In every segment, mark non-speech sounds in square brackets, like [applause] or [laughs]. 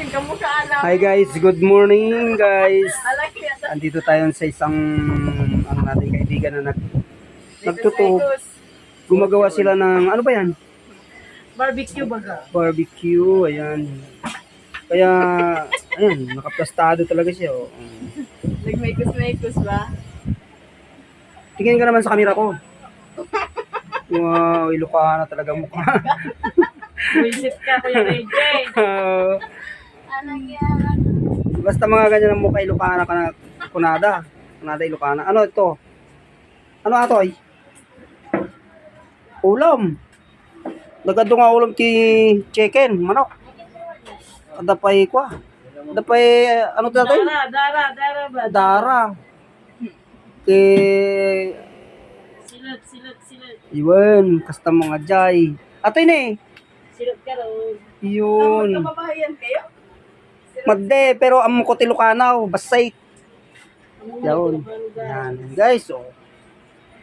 Hi guys, good morning guys. [laughs] Andito tayo sa isang ano natin kaibigan na nag nagtutog. Gumagawa sila ng ano ba yan? Barbecue baga. Barbecue, ayan. Kaya ayan, nakaplastado talaga siya. Oh. Nagmekos-mekos ba? Tingin ka naman sa camera ko. Wow, Ilocana talaga mukha. Visit ka, Kuya KJ. [laughs] Basta mga ganyan ang mukha Ilocana ka na kunada. Kunada Ilocana. Ano ito? Ano ato ay? Ulam. Nagado nga ulam ki chicken, manok. Adapay kwa. Adapay, ano ito natin? Dara, dara, dara ba? Dara. Ki, Silot, silot, silot. yun, kasta mga jay. Ato yun eh. Silot ka ron. Yun. Kababayan kayo? Magde, pero amo ko tilukanaw, basay. Yun. Yan. Guys, oh.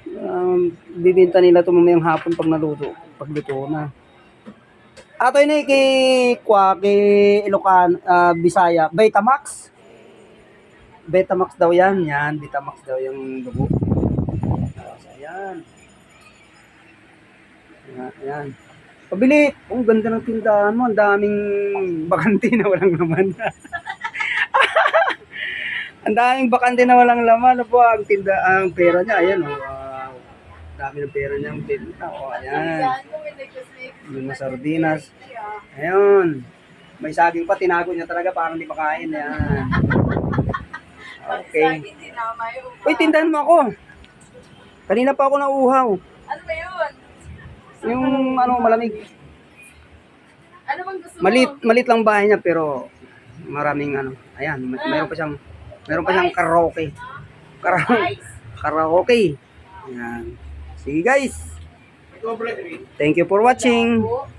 Um, bibinta nila ito mamayang hapon pag naluto. Pag luto na. Ato eh, kay Kwa, kay Ilocan, ah, Bisaya, Betamax. Betamax daw yan. Yan, Betamax daw yung dugo. So, yan. Yan, yan. Pabili. Oh, ganda ng tindahan mo. Ang daming bakante na walang laman. [laughs] ang daming bakante na walang laman. Ano po ang tinda, ang pera niya. Ayan, oh. Wow. Ang dami ng pera niya. Ang tinda. Oh, ayan. Yung sardinas. Ayun. May saging pa, tinago niya talaga parang di makain. Ayan. Okay. Uy, tindahan mo ako. Kanina pa ako nauuhaw. Ano? Yung ano, malamig. Ano bang gusto Malit, malit lang bahay niya pero maraming ano. Ayan, may, meron pa siyang meron pa siyang karaoke. Karaoke. Karaoke. Ayan. Sige guys. Thank you for watching. mo?